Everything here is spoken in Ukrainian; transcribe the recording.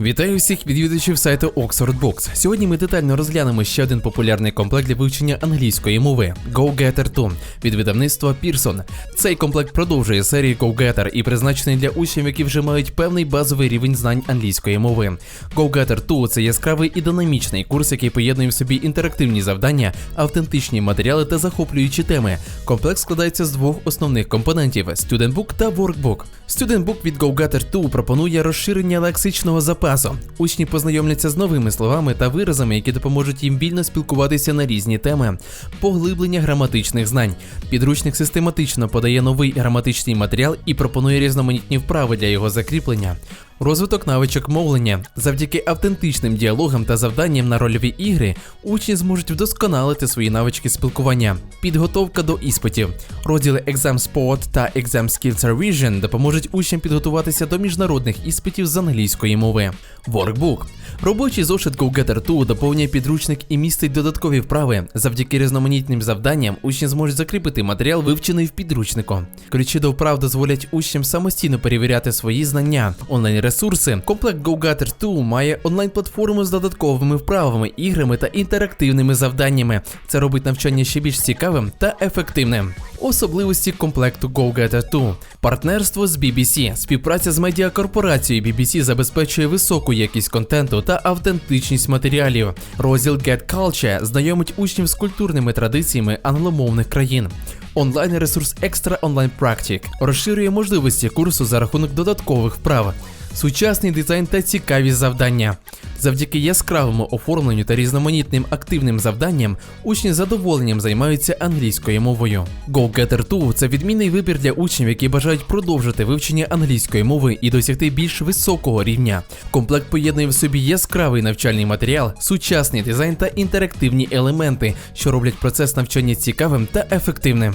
Вітаю всіх відвідувачів сайту Oxford Books. Сьогодні ми детально розглянемо ще один популярний комплект для вивчення англійської мови Go-Getter 2 від видавництва Pearson. Цей комплект продовжує серію Go-Getter і призначений для учнів, які вже мають певний базовий рівень знань англійської мови. Go-Getter 2 – це яскравий і динамічний курс, який поєднує в собі інтерактивні завдання, автентичні матеріали та захоплюючі теми. Комплект складається з двох основних компонентів: Student Book та Workbook. Student Book від Go-Getter 2 пропонує розширення лексичного запасу. Учні познайомляться з новими словами та виразами, які допоможуть їм вільно спілкуватися на різні теми, поглиблення граматичних знань. Підручник систематично подає новий граматичний матеріал і пропонує різноманітні вправи для його закріплення. Розвиток навичок мовлення завдяки автентичним діалогам та завданням на рольові ігри учні зможуть вдосконалити свої навички спілкування. Підготовка до іспитів. Розділи Exam Sport та Exam Skills Revision допоможуть учням підготуватися до міжнародних іспитів з англійської мови. Workbook. Робочий зошит Go-Getter 2 доповнює підручник і містить додаткові вправи. Завдяки різноманітним завданням учні зможуть закріпити матеріал, вивчений в підручнику. Ключі до вправ дозволять учням самостійно перевіряти свої знання. Онлайн-ресурси. Комплект Go-Getter 2 має онлайн-платформу з додатковими вправами, іграми та інтерактивними завданнями. Це робить навчання ще більш цікавим та ефективним. Особливості комплекту Go-Getter 2. Партнерство з BBC. Співпраця з медіакорпорацією BBC забезпечує високу якість контенту та автентичність матеріалів. Розділ Get Culture знайомить учнів з культурними традиціями англомовних країн. Онлайн-ресурс Extra Online Practic розширює можливості курсу за рахунок додаткових вправ. Сучасний дизайн та цікаві завдання. Завдяки яскравому оформленню та різноманітним активним завданням учні з задоволенням займаються англійською мовою. Go-Getter 2 – це відмінний вибір для учнів, які бажають продовжити вивчення англійської мови і досягти більш високого рівня. Комплект поєднує в собі яскравий навчальний матеріал, сучасний дизайн та інтерактивні елементи, що роблять процес навчання цікавим та ефективним.